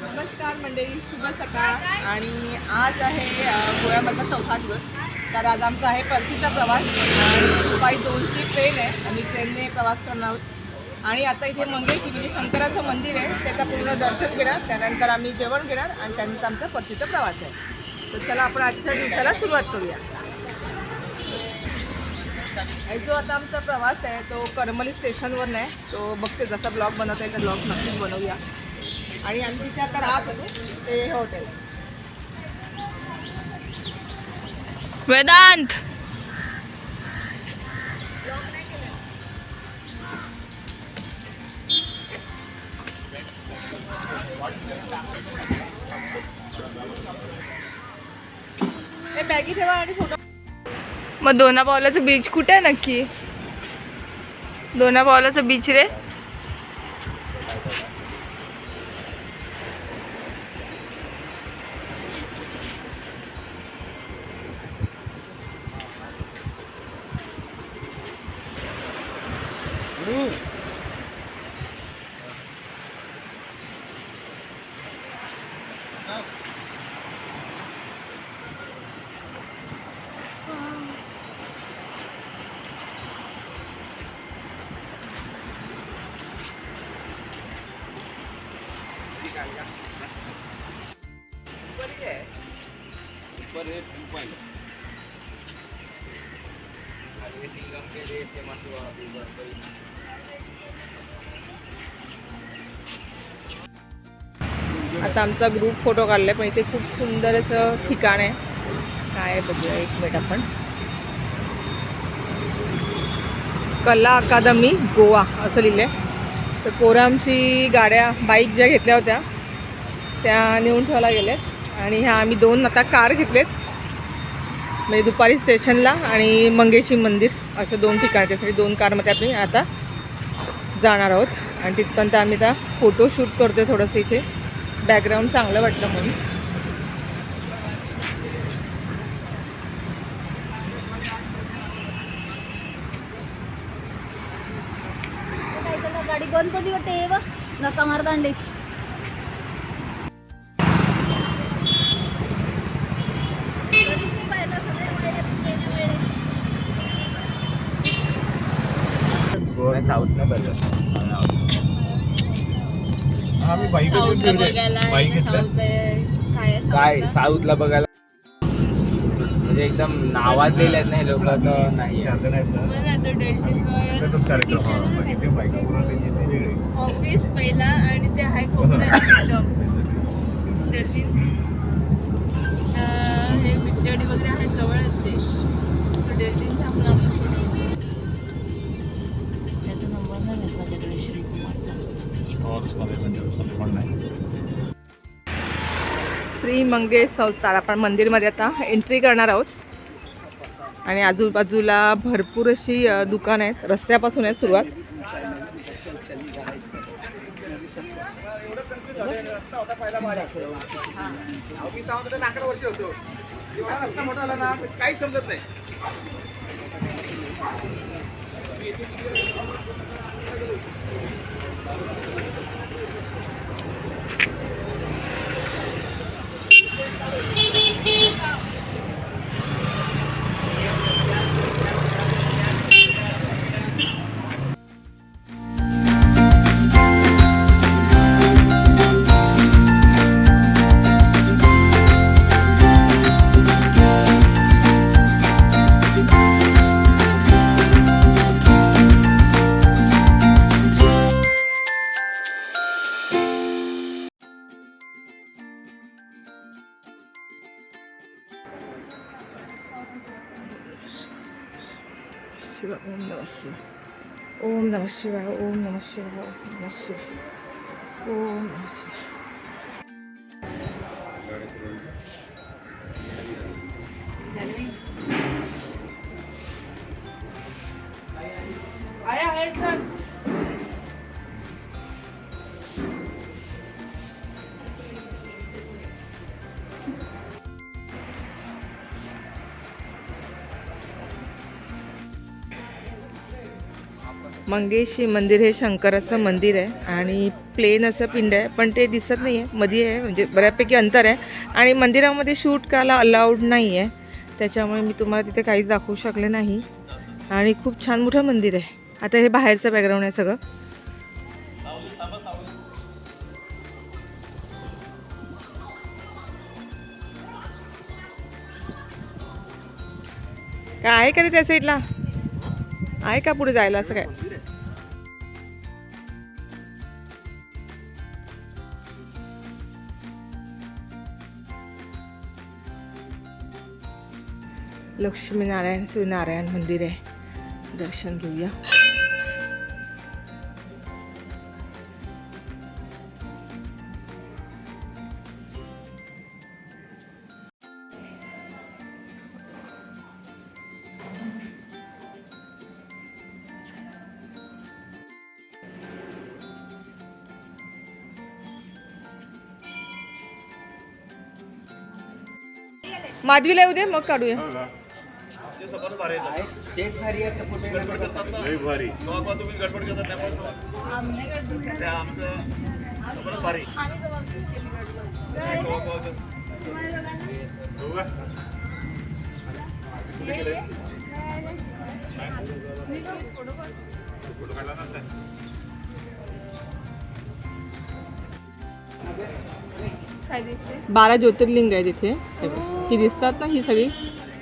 नमस्कार मंडळी शुभ सकाळ. आणि आज आहे गोव्यामधला चौथा दिवस. तर आज आमचा आहे परतीचा प्रवास. आणि दुपारी दोनची ट्रेन आहे. आम्ही ट्रेनने प्रवास करणार आहोत. आणि आता इथे मंगेशी म्हणजे शंकराचं मंदिर आहे त्याचं पूर्ण दर्शन घेणार. त्यानंतर आम्ही जेवण घेणार. आणि त्यानंतर आमचा परतीचा प्रवास आहे. तर चला आपण आजच्या दिवसाला सुरुवात करूया. आणि जो आता आमचा प्रवास आहे तो करमली स्टेशनवर नाही तो बघते जसा ब्लॉग बनवता येईल तर ब्लॉग नक्कीच बनवूया. आणि आम्ही तिथे आता राहत होतो ते हॉटेल वेदांत! मग दोना पावलाचं बीच कुठे आहे नक्की? दोना पावलाचं बीच रे? आता आमचा ग्रुप फोटो काढला आहे पण इथे खूप सुंदर असं ठिकाण आहे. काय आहे बघूया एक मिनिट आपण. कला अकादमी गोवा असं लिहिलं आहे तर कोरामची गाड्या बाईक ज्या घेतल्या होत्या त्या नेऊन ठेवायला गेल्यात आणि ह्या आम्ही दोन आता कार घेतलेत. म्हणजे दुपारी स्टेशनला आणि मंगेशी मंदिर अशा दोन ठिकाण त्यासाठी दोन कारमध्ये आम्ही आता जाणार आहोत. आणि तिथपर्यंत आम्ही आता फोटोशूट करतो आहे थोडंसं इथे. बॅकग्राऊंड चांगलं वाटलं म्हणून. गाडी बंद पडली वाटते हे नका मार दांडे साऊथ न बघ बाईक साऊथला बघायला बाईक साऊथला काय आहे काय साऊथला? बघायला? म्हणजे एकदम नावाजलेले आहेत नाही लोक तर नाही कार्यक्रम हा ऑफिस पहिला आणि ते हाय डेल्टन हे बिचडी वगैरे आहेत जवळच ते. डेल्टन थांबला त्याचा नंबर नाही माझ्याकडे श्रीकुमारचा. श्री मंगेश संस्थान आपण मंदिरमध्ये आता एंट्री करणार आहोत. आणि आजूबाजूला भरपूर अशी दुकानं आहेत. रस्त्यापासून आहे सुरुवात. काही समजत नाही शिव ओम नम शिवाय ओम नम शिवाय ओम नम शिवाय ओम नम शिवाय आहे आहे सर मंगेशी मंदिर हे शंकराचं मंदिर आहे आणि प्लेन असं पिंड आहे पण ते दिसत नाही आहे मध्ये आहे म्हणजे बऱ्यापैकी अंतर आहे. आणि मंदिरामध्ये शूट करायला अलाउड नाही आहे त्याच्यामुळे मी तुम्हाला तिथे काहीच दाखवू शकले नाही. आणि खूप छान मोठं मंदिर आहे. आता हे बाहेरचं बॅकग्राऊंड आहे सगळं. काय आहे का रे त्या साईडला आहे का पुढे जायला असं काय? लक्ष्मीनारायण श्रीनारायण मंदिर आहे. दर्शन घेऊया. माधवीला येऊ दे मग काढूया. हो तेच भारी लई भारी. तुम्ही गडबड करता आमचं भारी. काय दिसते बारा ज्योतिर्लिंग आहे तिथे हे दिसतात ना ही सगळी?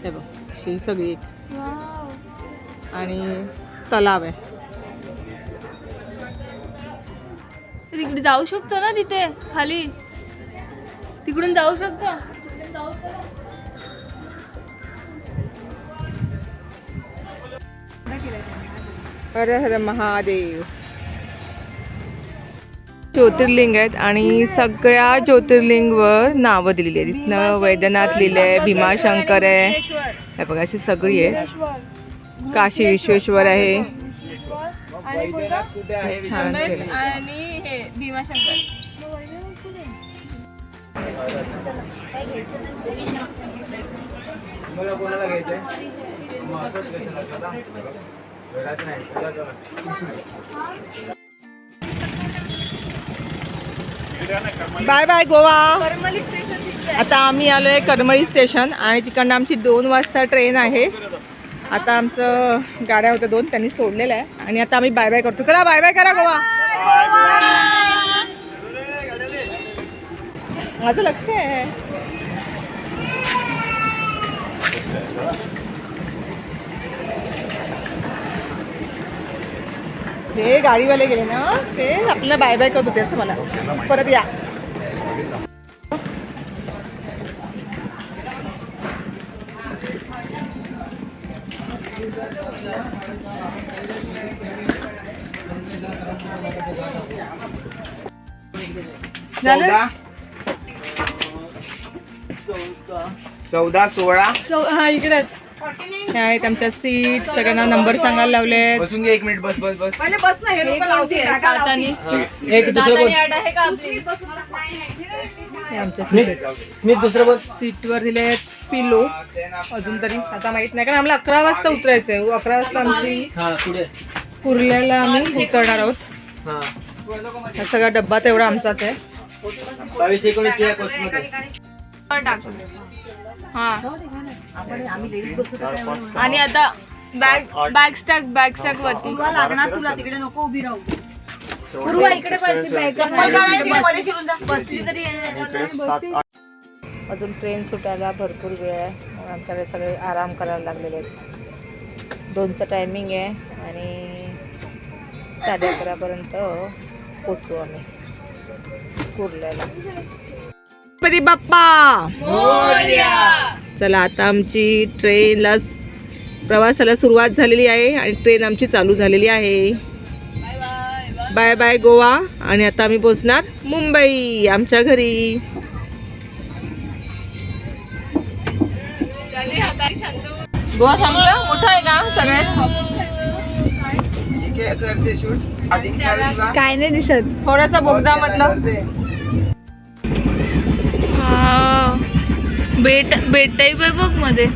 हे बघ. ही सगळी आणि तलाव आहे. तिकडे जाऊ शकतो ना तिथे खाली? तिकडून जाऊ शकतो? हर हर महादेव. ज्योतिर्लिंग आहेत आणि सगळ्या ज्योतिर्लिंगवर नावं दिलेली आहेत. इथनं वैद्यनाथ लिहिलं आहे भीमाशंकर आहे. हे बघा अशी सगळी आहे काशी विश्वेश्वर आहे. कुठे? आहे? छान केलं. आणि हे भीमाशंकर. मला कोणाला घ्यायचंय? मग असंच घेतलं चला. वेळात नाही चला, चला. Bye bye Goa. Karmali station तिथे आता आम्ही आलो आहे करमळी स्टेशन आणि तिकडनं आमची दोन वाजता ट्रेन आहे. आता आमचं गाड्या होत्या दोन त्यांनी सोडलेल्या आहे. आणि आता आम्ही बाय बाय करतो. चला बाय बाय करा गोवा. माझं लक्ष आहे. ते गाडीवाले गेले ना ते आपल्याला बाय बाय करत होते असं मला. परत या. चौदा. चौदा सोळा. हा इकडे. हे आहेत आमच्या सीट सगळ्यांना नंबर सांगायला लावलेत बसून घे एक मिनिट बस बस बस. हे आहे सात आणि एक हे आमच्या सीट स्मित दुसरं बस सीटवर दिले आहेत पिलो अजून तरी आता माहीत नाही कारण आम्हाला अकरा वाजता उतरायचंय. अकरा वाजता आमची हा पुढे. कुर्ल्याला आम्ही उतरणार आहोत. हा. हा सगळा डब्बा तेवढा आमचाच आहे. बावीस एकोणीस या कोर्समध्ये टाक हा. आणि आता bag bag stack bag stack वरती. पूर्वा इकडे बसली तरी इकडे सात आठ. अजून ट्रेन सुटायला भरपूर वेळ आहे. मग आमच्याकडे सगळे आराम करायला लागलेले आहेत. दोनचं टायमिंग आहे आणि साडे अकरापर्यंत पोचू आम्ही. कुर्ल्याला गणपती बाप्पा! चला आता आमची ट्रेनला प्रवासाला सुरुवात झालेली आहे आणि ट्रेन आमची चालू झालेली आहे. Bye bye Goa. आणि आता आम्ही पोचणार मुंबई आमच्या घरी. गोवा चांगला मोठा आहे का सगळ्यात? ठीक आहे करते शूट. आधी काढून काय नाही दिसत. थोडासा बोगदा म्हटलं. हा बेट बेटही पाय बघमध्ये.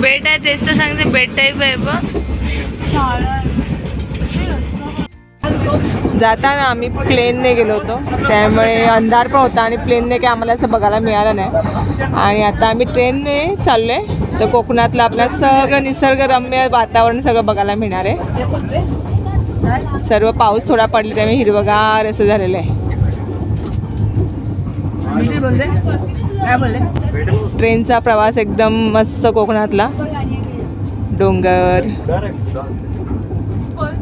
बेट आहे तेच तर सांगते बेट टाईप आहे जाताना आम्ही प्लेनने गेलो होतो. त्यामुळे अंधार पण होता आणि प्लेनने काही आम्हाला असं बघायला मिळालं नाही. आणि आता आम्ही ट्रेनने चाललो आहे तर कोकणातलं आपलं सगळं निसर्गरम्य वातावरण सगळं बघायला मिळणार आहे. सर्व पाऊस थोडा पडला त्यामुळे हिरवगार असं झालेलं आहे. ट्रेनचा प्रवास एकदम मस्त कोकणातला. डोंगर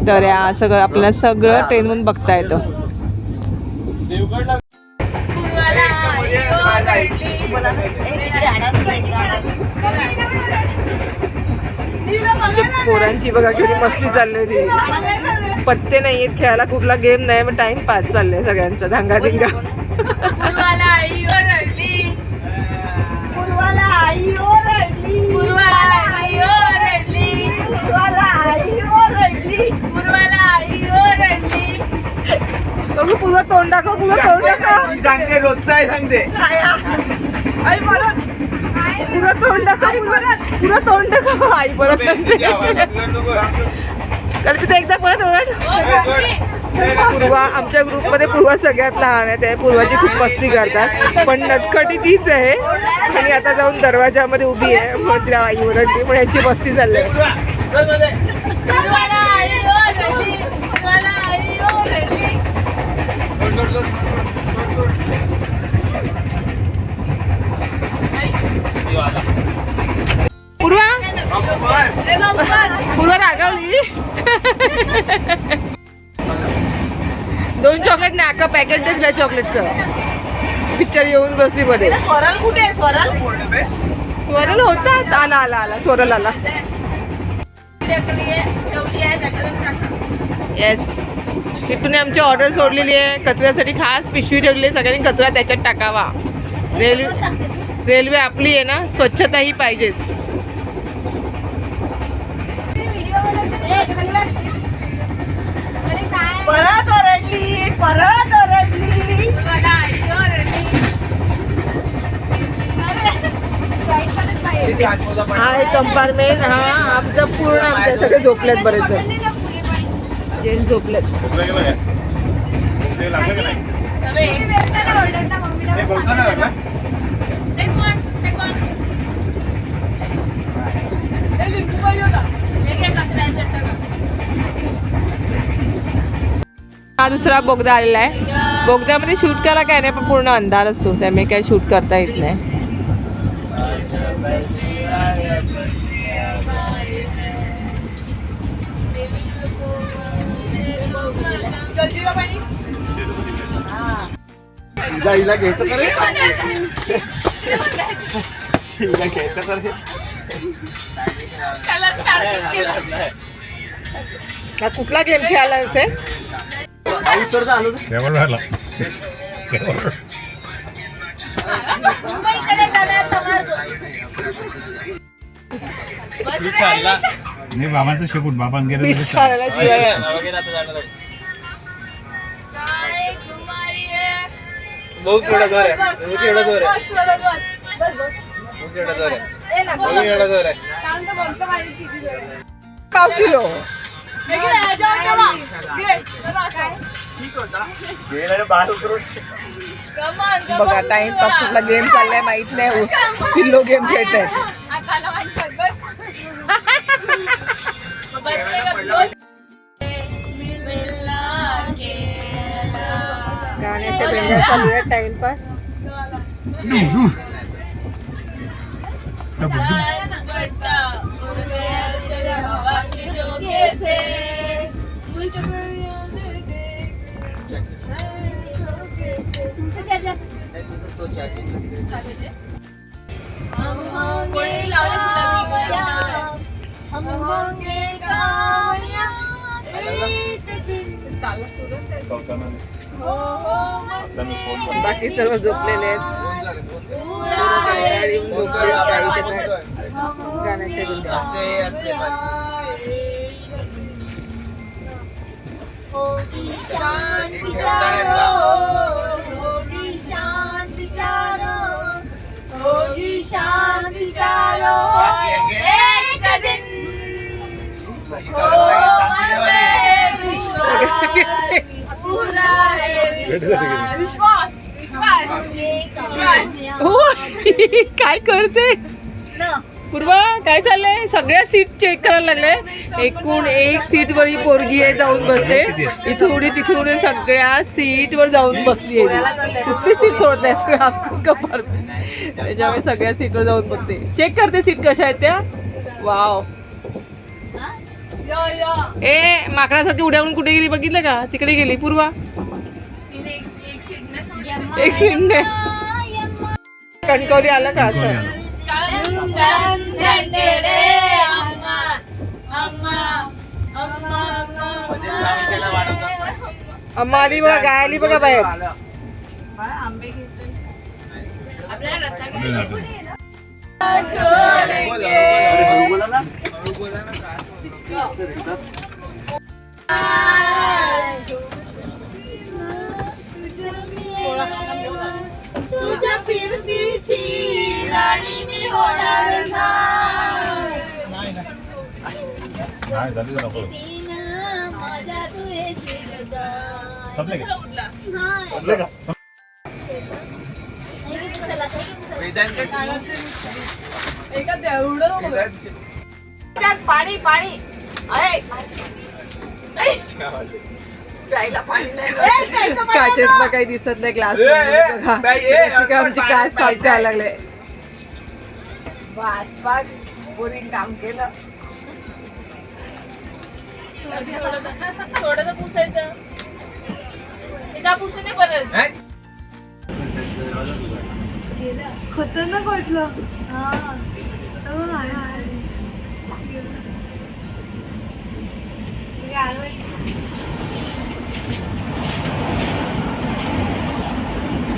दऱ्या सगळं आपल्याला सगळं ट्रेनमधून बघता येतं. पोरांची बघा किती मस्ती चालली होती. पत्ते नाही आहेत खेळायला कुठला गेम नाही मग टाइम पास चाललंय सगळ्यांचा धांगा धिंगा. पूर्वाला आई ओरडली पूर्वाला आई ओरडली पूर्वाला आई ओरडली बघू पूर्व तोंड दाखव पूर्व तोंड दाखव. सांगते रोजचा आहे सांगते. आई परत पूर्व तोंड आई परत तर तिथे एकदा परत ओरड. पूर्वा आमच्या ग्रुपमध्ये पूर्वा सगळ्यात लहान आहे त्या पूर्वाची खूप मस्ती करतात. पण नटखटी तीच आहे. आणि आता जाऊन दरवाजामध्ये उभी आहे. मग तिला आई ओरडली पण याची मस्ती चालली आहे. पूर्वा रागावली? दोन चॉकलेट नाही अख्खा पॅकेट दिलं चॉकलेटचं पिक्चर येऊन बसली मध्ये. स्वरल कुठे आहे? स्वरल? स्वरल होता. आला आला आला. स्वरल आला. ठेवली ठेवली येस तिथून आमची ऑर्डर सोडलेली आहे. कचऱ्यासाठी खास पिशवी ठेवलेली आहे. सगळ्यांनी कचरा त्याच्यात टाकावा. रेल्वे रेल्वे आपली आहे ना? स्वच्छता ही पाहिजेच परत ओरडली परत ओरडली हा एक कंपार्टमेंट हा आमचा पूर्ण आमच्या सगळे झोपलेत बरेच जेंट्स झोपलेत. झोपला गेला काय? ते लागलं का नाही? हे? हा दुसरा बोगदा आलेला आहे. बोगद्यामध्ये शूट करायला काय नाही पण पूर्ण अंधार असतो. त्यामुळे काही शूट करता येत नाही. हिला घ्यायचं हिला घ्यायचं का कुठला गेम खेळायला असेल? उत्तर आलो नाही बाबांचं शेपूट बाबां गेलं फिश खायला जीवाला. बघू केवढा जोर आहे. बघू केवढा जोर आहे. बघू केवढा जोर आहे. बघू केवढा जोर आहे. पाव किलो? बघा टाइमपास कुठला गेम चाललाय माहीत नाही किल्लो गेम खेळत गाण्याच्या भेंड्या चालू आहे टाइमपास कोणी लावले गुलाबी हम होंगे कामयाब एक दिन हो हो बाकी सर्व झोपलेले आहेत झोपले गाण्याच्या गुंड्या विश्वास विश्वास. हो काय करते? पूर्वा काय चाललंय? सगळ्या सीट चेक करायला लागले एकूण एक सीट वर ही पोरगी आहे जाऊन बसते. इथून उडी तिथून उडी सगळ्या सीट वर जाऊन बसली आहे. कुठली सीट सोडत नाही सगळं आमचंच कपार त्याच्यामुळे सगळ्या सीटवर जाऊन बघते. चेक करते सीट कशा आहेत त्या? वाव ए माकडासारखी उड्यावून कुठे गेली? बघितलं का? तिकडे गेली पूर्वा. एक नाही कणकवली आलं का असं? अम्मा आली बघा गाय आली बघा बाहेर रत्नागिरी पुढे जातो. अरे हळू बोला ना तुझ्या फिरतीची राणी मी होणार माझ्या तू येशील का? संपलं का? उठला नाही. म्हटलं का नाही की चला, नाही की चला. पाणी पाणी पाणी काचेत. काही दिसत नाही ग्लास ए, आमची काच साफ द्यायला लागले. थोडं तर पुसायचं. हे का पुसू नये परत.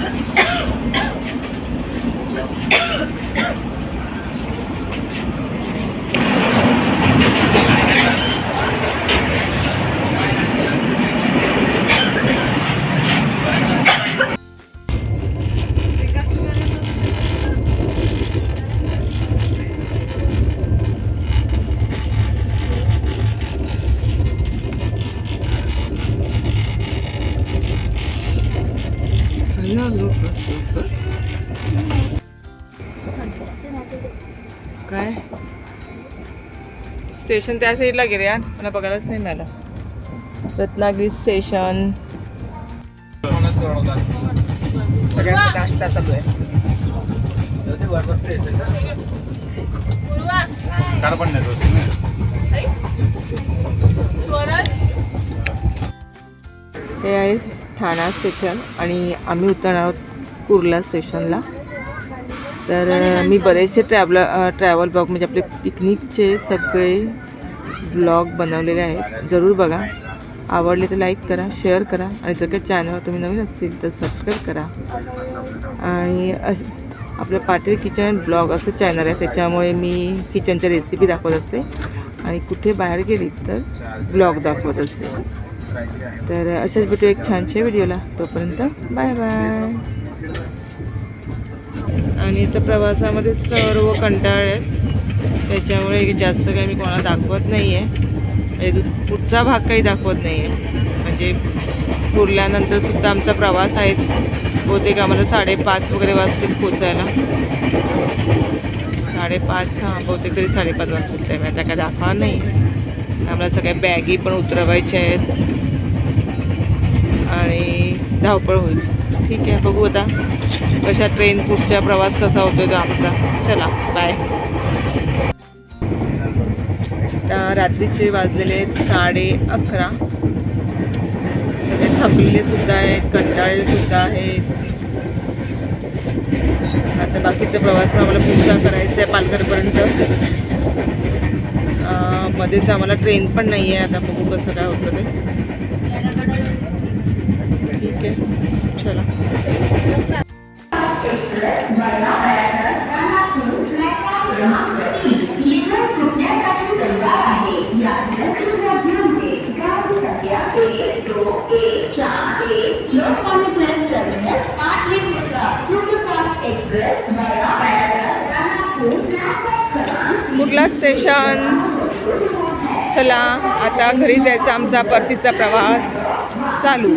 Thank you. स्टेशन त्या साईडला गेले मला बघायलाच नाही मिळालं. रत्नागिरी स्टेशन. सगळ्यांचा नाश्ता चालू आहे. हे आहे ठाणा स्टेशन आणि आम्ही उतरणार आहोत कुर्ला स्टेशनला तर मी बरेचसे ट्रॅव्हल ट्रॅव्हल ब्लॉग म्हणजे आपले पिकनिकचे सगळे ब्लॉग बनवलेले आहेत. जरूर बघा. आवडले तर लाईक करा शेअर करा. आणि जर काही चॅनलवर तुम्ही नवीन असतील तर सबस्क्राईब करा. आणि आपलं पाटील किचन ब्लॉग असं चॅनल आहे. त्याच्यामुळे मी किचनच्या रेसिपी दाखवत असते. आणि कुठे बाहेर गेली तर ब्लॉग दाखवत असते. तर अशाच भेटू एक छानशा व्हिडिओला तोपर्यंत बाय बाय आणि इथं प्रवासामध्ये सर्व कंटाळ आहेत. त्याच्यामुळे जास्त काही मी कोणाला दाखवत नाही आहे म्हणजे पुढचा भाग काही दाखवत नाही आहे म्हणजे पुरल्यानंतरसुद्धा आमचा प्रवास आहेच. बहुतेक आम्हाला साडेपाच वगैरे वाजतील पोचायला. साडेपाच हां बहुतेक तरी साडेपाच वाजतील त्यामुळे आता काय दाखवणार नाही आम्हाला सगळ्या बॅगी पण उतरवायच्या आहेत. आणि धावपळ होईल. ठीक आहे बघू आता कशा ट्रेन पुढचा प्रवास कसा होतो तो आमचा. चला बाय आता रात्रीचे वाजलेले आहेत साडे अकरा. सगळे थकलेले सुद्धा आहेत कंटाळले सुद्धा आहेत. आता बाकीचा प्रवास पण आम्हाला पुढचा करायचा आहे पालघरपर्यंत. मध्येच आम्हाला ट्रेन पण नाही आहे आता बघू कसं काय होतं ते. ठीक आहे. चला कुठला स्टेशन. चला आता घरी जायचा आमचा परतीचा प्रवास चालू.